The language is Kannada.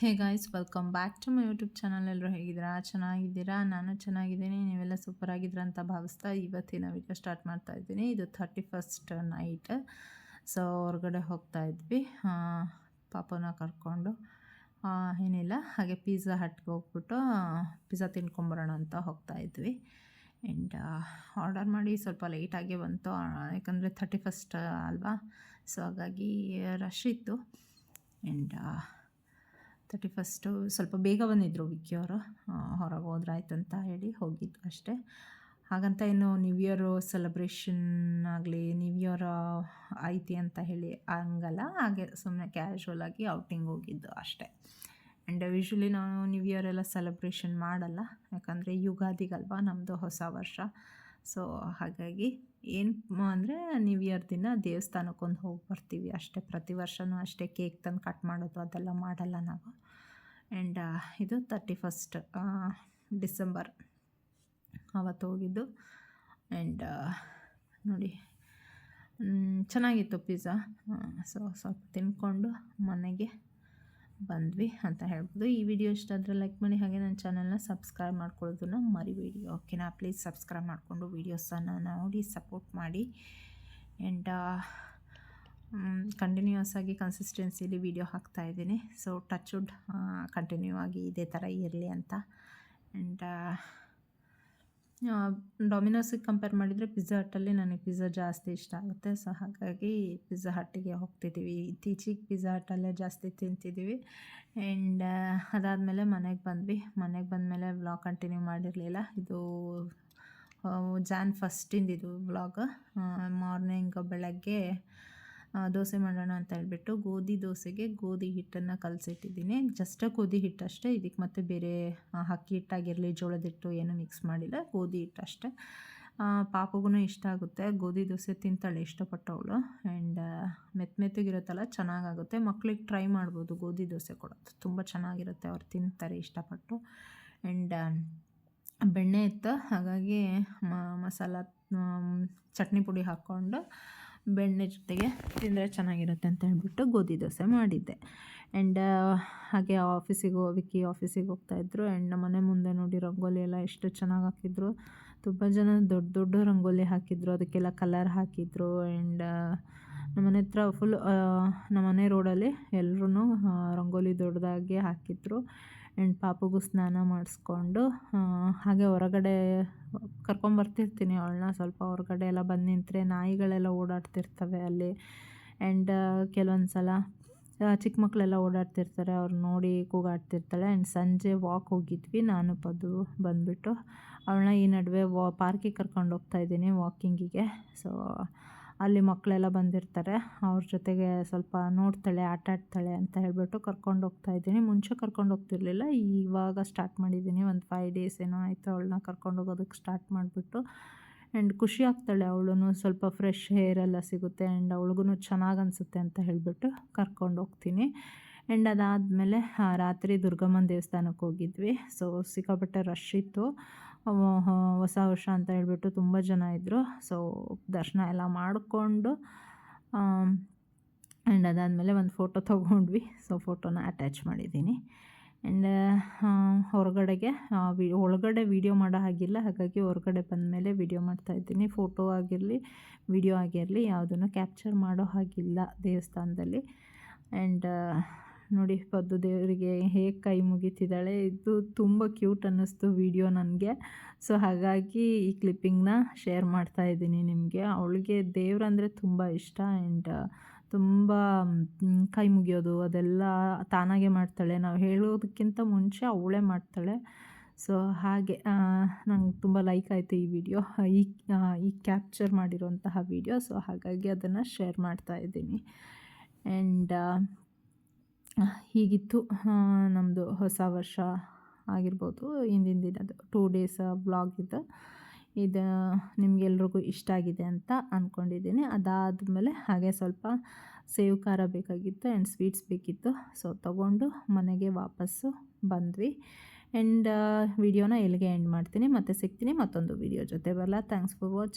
Hey guys, welcome back to my YouTube channel. ಎಲ್ಲರೂ ಹೇಗಿದ್ದೀರಾ? ಚೆನ್ನಾಗಿದ್ದೀರಾ? ನಾನು ಚೆನ್ನಾಗಿದ್ದೀನಿ. ನೀವೆಲ್ಲ ಸೂಪರ್ ಆಗಿದ್ದೀರಾ ಅಂತ ಭಾವಿಸ್ತಾ ಇವತ್ತಿನ ವಿಡಿಯೋ ಸ್ಟಾರ್ಟ್ ಮಾಡ್ತಾ ಇದ್ದೀನಿ. ಇದು ಥರ್ಟಿ ಫಸ್ಟ್ ನೈಟ್ ಸೊ ಹೊರಗಡೆ ಹೋಗ್ತಾ ಇದ್ವಿ. ಪಾಪನ ಕರ್ಕೊಂಡು. ಏನಿಲ್ಲ, ಹಾಗೆ ಪಿಜ್ಜಾ ಹಟ್ಗೆ ಹೋಗ್ಬಿಟ್ಟು ಪಿಜ್ಜಾ ತಿನ್ಕೊಂಬರೋಣ ಅಂತ ಹೋಗ್ತಾ ಇದ್ವಿ. ಆ್ಯಂಡ್ ಆರ್ಡರ್ ಮಾಡಿ ಸ್ವಲ್ಪ ಲೇಟಾಗೇ ಬಂತು. ಯಾಕಂದರೆ ಥರ್ಟಿ ಫಸ್ಟ್ ಅಲ್ವಾ? ಸೊ ಹಾಗಾಗಿ ರಶ್ ಇತ್ತು. ಆ್ಯಂಡ್ ತರ್ಟಿ ಫಸ್ಟು ಸ್ವಲ್ಪ ಬೇಗ ಬಂದಿದ್ದರು ವಿಕ್ಕಿಯವರು ಹೊರಗೆ ಹೋದ್ರಾಯ್ತು ಅಂತ ಹೇಳಿ ಹೋಗಿದ್ದು ಅಷ್ಟೇ. ಹಾಗಂತ ಏನು ನ್ಯೂ ಇಯರು ಸೆಲೆಬ್ರೇಷನ್ ಆಗಲಿ ನ್ಯೂ ಇಯರ್ ಐತಿ ಅಂತ ಹೇಳಿ ಹಂಗಲ್ಲ. ಹಾಗೆ ಸುಮ್ಮನೆ ಕ್ಯಾಶುವಲ್ ಆಗಿ ಔಟಿಂಗ್ ಹೋಗಿದ್ದು ಅಷ್ಟೇ. ಆ್ಯಂಡ್ ಯೂಶ್ವಲಿ ನಾನು ನ್ಯೂ ಇಯರ್ ಎಲ್ಲ ಸೆಲೆಬ್ರೇಷನ್ ಮಾಡಲ್ಲ. ಯಾಕಂದರೆ ಯುಗಾದಿಗಲ್ವಾ ನಮ್ಮದು ಹೊಸ ವರ್ಷ. ಸೊ ಹಾಗಾಗಿ ಏನು ಅಂದರೆ ನ್ಯೂ ಇಯರ್ ದಿನ ದೇವಸ್ಥಾನಕ್ಕೊಂದು ಹೋಗಿ ಬರ್ತೀವಿ ಅಷ್ಟೇ. ಪ್ರತಿ ವರ್ಷವೂ ಅಷ್ಟೇ ಕೇಕ್ ತಂದು ಕಟ್ ಮಾಡೋದು ಅದೆಲ್ಲ ಮಾಡಲ್ಲ ನಾವು. ಆ್ಯಂಡ್ ಇದು ತರ್ಟಿ ಫಸ್ಟ್ ಡಿಸೆಂಬರ್ ಅವತ್ತು ಹೋಗಿದ್ದು. ಆ್ಯಂಡ್ ನೋಡಿ ಚೆನ್ನಾಗಿತ್ತು ಪಿಜ್ಜಾ ಸೊ ಸ್ವಲ್ಪ ತಿನ್ಕೊಂಡು ಮನೆಗೆ ಬಂದ್ವಿ ಅಂತ ಹೇಳ್ಬೋದು. ಈ ವಿಡಿಯೋ ಇಷ್ಟ ಆದರೆ ಲೈಕ್ ಮಾಡಿ, ಹಾಗೆ ನನ್ನ ಚಾನಲ್ನ ಸಬ್ಸ್ಕ್ರೈಬ್ ಮಾಡ್ಕೊಳ್ಳೋದನ್ನ ಮರಿಬೇಡಿ. ಓಕೆನಾ ಪ್ಲೀಸ್ ಸಬ್ಸ್ಕ್ರೈಬ್ ಮಾಡಿಕೊಂಡು ವೀಡಿಯೋಸನ್ನು ನೋಡಿ ಸಪೋರ್ಟ್ ಮಾಡಿ. ಆ್ಯಂಡ್ ಕಂಟಿನ್ಯೂಸ್ ಆಗಿ ಕನ್ಸಿಸ್ಟೆನ್ಸಿಲಿ ವೀಡಿಯೋ ಹಾಕ್ತಾಯಿದ್ದೀನಿ ಸೊ ಟಚ್ ವುಡ್ ಕಂಟಿನ್ಯೂ ಆಗಿ ಇದೇ ಥರ ಇರಲಿ ಅಂತ. ಆ್ಯಂಡ್ ಡೊಮಿನೋಸಿಗೆ ಕಂಪೇರ್ ಮಾಡಿದರೆ ಪಿಜ್ಜಾ ಹಟ್ಟಲ್ಲಿ ನನಗೆ ಪಿಜ್ಜಾ ಜಾಸ್ತಿ ಇಷ್ಟ ಆಗುತ್ತೆ. ಸೊ ಹಾಗಾಗಿ ಪಿಜ್ಜಾ ಹಟ್ಟಿಗೆ ಹೋಗ್ತಿದ್ದೀವಿ ಇತ್ತೀಚೆಗೆ ಪಿಜ್ಜಾ ಹಟ್ಟಲ್ಲೇ ಜಾಸ್ತಿ ತಿಂತಿದ್ದೀವಿ ಆ್ಯಂಡ್ ಅದಾದಮೇಲೆ ಮನೆಗೆ ಬಂದ್ವಿ. ಮನೆಗೆ ಬಂದಮೇಲೆ ವ್ಲಾಗ್ ಕಂಟಿನ್ಯೂ ಮಾಡಿರಲಿಲ್ಲ. ಇದು ಜಾನ್ ಫಸ್ಟಿಂದಿದು ವ್ಲಾಗ್ ಮಾರ್ನಿಂಗ್ ಬೆಳಗ್ಗೆ ದೋಸೆ ಮಾಡೋಣ ಅಂತ ಹೇಳ್ಬಿಟ್ಟು ಗೋಧಿ ದೋಸೆಗೆ ಗೋಧಿ ಹಿಟ್ಟನ್ನು ಕಲಸಿಟ್ಟಿದ್ದೀನಿ. ಜಸ್ಟ್ ಗೋಧಿ ಹಿಟ್ಟು ಅಷ್ಟೇ. ಇದಕ್ಕೆ ಮತ್ತೆ ಬೇರೆ ಅಕ್ಕಿ ಹಿಟ್ಟಾಗಿರಲಿ, ಜೋಳದ ಹಿಟ್ಟು ಏನು ಮಿಕ್ಸ್ ಮಾಡಿಲ್ಲ. ಗೋಧಿ ಹಿಟ್ಟು ಅಷ್ಟೇ. ಪಾಪಗೂ ಇಷ್ಟ ಆಗುತ್ತೆ. ಗೋಧಿ ದೋಸೆ ತಿಂತಾಳೆ ಇಷ್ಟಪಟ್ಟವಳು. ಆ್ಯಂಡ್ ಮೆತ್ತ ಮೆತ್ತಗಿರುತ್ತಲ್ಲ, ಚೆನ್ನಾಗಾಗುತ್ತೆ. ಮಕ್ಳಿಗೆ ಟ್ರೈ ಮಾಡ್ಬೋದು ಗೋಧಿ ದೋಸೆ ಕೊಡೋದು. ತುಂಬ ಚೆನ್ನಾಗಿರುತ್ತೆ. ಅವ್ರು ತಿಂತಾರೆ ಇಷ್ಟಪಟ್ಟು. ಆ್ಯಂಡ್ ಬೆಣ್ಣೆ ಇತ್ತು. ಹಾಗಾಗಿ ಮಸಾಲ ಚಟ್ನಿ ಪುಡಿ ಹಾಕ್ಕೊಂಡು ಬೆಣ್ಣೆ ಜೊತೆಗೆ ತಿಂದರೆ ಚೆನ್ನಾಗಿರುತ್ತೆ ಅಂತ ಹೇಳ್ಬಿಟ್ಟು ಗೋಧಿ ದೋಸೆ ಮಾಡಿದ್ದೆ. ಆ್ಯಂಡ್ ಹಾಗೆ ಆಫೀಸಿಗೆ ವಿಕ್ಕಿ ಆಫೀಸಿಗೆ ಹೋಗ್ತಾಯಿದ್ರು ಆ್ಯಂಡ್ ನಮ್ಮ ಮನೆ ಮುಂದೆ ನೋಡಿ ರಂಗೋಲಿ ಎಲ್ಲ ಎಷ್ಟು ಚೆನ್ನಾಗಿ ಹಾಕಿದ್ರು. ತುಂಬ ಜನ ದೊಡ್ಡ ದೊಡ್ಡ ರಂಗೋಲಿ ಹಾಕಿದ್ರು. ಅದಕ್ಕೆಲ್ಲ ಕಲರ್ ಹಾಕಿದ್ರು. ಆ್ಯಂಡ್ ನಮ್ಮನೆ ಹತ್ರ ಫುಲ್ ನಮ್ಮನೆ ರೋಡಲ್ಲಿ ಎಲ್ಲರೂ ರಂಗೋಲಿ ದೊಡ್ಡದಾಗಿ ಹಾಕಿದ್ರು. ಆ್ಯಂಡ್ ಪಾಪಗೂ ಸ್ನಾನ ಮಾಡಿಸ್ಕೊಂಡು ಹಾಗೆ ಹೊರಗಡೆ ಕರ್ಕೊಂಬರ್ತಿರ್ತೀನಿ ಅವಳನ್ನ. ಸ್ವಲ್ಪ ಹೊರಗಡೆ ಎಲ್ಲ ಬಂದು ನಿಂತರೆ ನಾಯಿಗಳೆಲ್ಲ ಓಡಾಡ್ತಿರ್ತವೆ ಅಲ್ಲಿ. ಆ್ಯಂಡ್ ಕೆಲವೊಂದು ಸಲ ಚಿಕ್ಕ ಮಕ್ಕಳೆಲ್ಲ ಓಡಾಡ್ತಿರ್ತಾರೆ. ಅವ್ರು ನೋಡಿ ಕೂಗಾಡ್ತಿರ್ತಾಳೆ. ಆ್ಯಂಡ್ ಸಂಜೆ ವಾಕ್ ಹೋಗಿದ್ವಿ. ನಾನು, ಪದು ಬಂದುಬಿಟ್ಟು ಅವಳನ್ನ ಈ ನಡುವೆ ವಾ ಪಾರ್ಕಿಗೆ ಕರ್ಕೊಂಡು ಹೋಗ್ತಾ ಇದ್ದೀನಿ ವಾಕಿಂಗಿಗೆ ಸೊ ಅಲ್ಲಿ ಮಕ್ಕಳೆಲ್ಲ ಬಂದಿರ್ತಾರೆ. ಅವ್ರ ಜೊತೆಗೆ ಸ್ವಲ್ಪ ನೋಡ್ತಾಳೆ, ಆಟ ಆಡ್ತಾಳೆ ಅಂತ ಹೇಳಿಬಿಟ್ಟು ಕರ್ಕೊಂಡು ಹೋಗ್ತಾ ಇದ್ದೀನಿ. ಮುಂಚೆ ಕರ್ಕೊಂಡು ಹೋಗ್ತಿರ್ಲಿಲ್ಲ, ಇವಾಗ ಸ್ಟಾರ್ಟ್ ಮಾಡಿದ್ದೀನಿ. ಒಂದು ಫೈವ್ ಡೇಸ್ ಏನೋ ಆಯಿತು ಅವಳನ್ನ ಕರ್ಕೊಂಡು ಹೋಗೋದಕ್ಕೆ ಸ್ಟಾರ್ಟ್ ಮಾಡಿಬಿಟ್ಟು. ಆ್ಯಂಡ್ ಖುಷಿ ಆಗ್ತಾಳೆ ಅವಳು ಸ್ವಲ್ಪ ಫ್ರೆಶ್ ಹೇರ್ ಎಲ್ಲ ಸಿಗುತ್ತೆ ಆ್ಯಂಡ್ ಅವಳಿಗೂ ಚೆನ್ನಾಗಿ ಅನಿಸುತ್ತೆ ಅಂತ ಹೇಳಿಬಿಟ್ಟು ಕರ್ಕೊಂಡು ಹೋಗ್ತೀನಿ. ಆ್ಯಂಡ್ ಅದಾದಮೇಲೆ ರಾತ್ರಿ ದುರ್ಗಮ್ಮನ ದೇವಸ್ಥಾನಕ್ಕೆ ಹೋಗಿದ್ವಿ. ಸೊ, ಸಿಕ್ಕಾಪಟ್ಟೆ ರಶ್ ಇತ್ತು. ಹೊಸ ವರ್ಷ ಅಂತ ಹೇಳಿಬಿಟ್ಟು ತುಂಬ ಜನ ಇದ್ದರು ಸೊ, ದರ್ಶನ ಎಲ್ಲ ಮಾಡಿಕೊಂಡು ಆ್ಯಂಡ್ ಅದಾದಮೇಲೆ ಒಂದು ಫೋಟೋ ತೊಗೊಂಡ್ವಿ. ಸೊ ಫೋಟೋನ ಅಟ್ಯಾಚ್ ಮಾಡಿದ್ದೀನಿ. ಆ್ಯಂಡ್ ಹೊರಗಡೆಗೆ ವಿ, ಒಳಗಡೆ ವೀಡಿಯೋ ಮಾಡೋ ಹಾಗಿಲ್ಲ. ಹಾಗಾಗಿ ಹೊರಗಡೆ ಬಂದಮೇಲೆ ವೀಡಿಯೋ ಮಾಡ್ತಾಯಿದ್ದೀನಿ ಫೋಟೋ ಆಗಿರಲಿ ವಿಡಿಯೋ ಆಗಿರಲಿ, ಯಾವುದನ್ನು ಕ್ಯಾಪ್ಚರ್ ಮಾಡೋ ಹಾಗಿಲ್ಲ ದೇವಸ್ಥಾನದಲ್ಲಿ. ಆ್ಯಂಡ್ ನೋಡಿ, ಪದ್ದು ದೇವರಿಗೆ ಹೇಗೆ ಕೈ ಮುಗಿತಿದ್ದಾಳೆ. ಇದು ತುಂಬ ಕ್ಯೂಟ್ ಅನ್ನಿಸ್ತು ವಿಡಿಯೋ ನನಗೆ. ಸೊ, ಹಾಗಾಗಿ ಈ ಕ್ಲಿಪ್ಪಿಂಗ್ನ ಶೇರ್ ಮಾಡ್ತಾ ಇದ್ದೀನಿ ನಿಮಗೆ. ಅವಳಿಗೆ ದೇವ್ರಂದರೆ ತುಂಬ ಇಷ್ಟ ಆ್ಯಂಡ್ ತುಂಬ ಕೈ ಮುಗಿಯೋದು ಅದೆಲ್ಲ ತಾನಾಗೆ ಮಾಡ್ತಾಳೆ. ನಾವು ಹೇಳೋದಕ್ಕಿಂತ ಮುಂಚೆ ಅವಳೇ ಮಾಡ್ತಾಳೆ. ಸೊ, ಹಾಗೆ ನಂಗೆ ತುಂಬ ಲೈಕ್ ಆಯಿತು ಈ ವಿಡಿಯೋ. ಈ ಈ ಕ್ಯಾಪ್ಚರ್ ಮಾಡಿರೋಂತಹ ವಿಡಿಯೋ. ಸೊ, ಹಾಗಾಗಿ ಅದನ್ನು ಶೇರ್ ಮಾಡ್ತಾ ಇದ್ದೀನಿ. ಆ್ಯಂಡ್ ಹೀಗಿತ್ತು. ನಮ್ಮದು ಹೊಸ ವರ್ಷ ಆಗಿರ್ಬೋದು. ಹಿಂದಿನ ಟೂ ಡೇಸ್ ಬ್ಲಾಗ್ ಇದು. ಇದು ನಿಮಗೆಲ್ರಿಗೂ ಇಷ್ಟ ಆಗಿದೆ ಅಂತ ಅಂದ್ಕೊಂಡಿದ್ದೀನಿ ಅದಾದಮೇಲೆ ಹಾಗೆ ಸ್ವಲ್ಪ ಸೇವ್ ಖಾರ ಬೇಕಾಗಿತ್ತು ಆ್ಯಂಡ್ ಸ್ವೀಟ್ಸ್ ಬೇಕಿತ್ತು. ಸೊ ತಗೊಂಡು ಮನೆಗೆ ವಾಪಸ್ಸು ಬಂದ್ವಿ. ಆ್ಯಂಡ್ ವಿಡಿಯೋನ ಎಲ್ಲಿಗೆ ಎಂಡ್ ಮಾಡ್ತೀನಿ. ಮತ್ತೆ ಸಿಗ್ತೀನಿ ಮತ್ತೊಂದು ವಿಡಿಯೋ ಜೊತೆ. ಬರಲ್ಲ ಥ್ಯಾಂಕ್ಸ್ ಫಾರ್ ವಾಚಿಂಗ್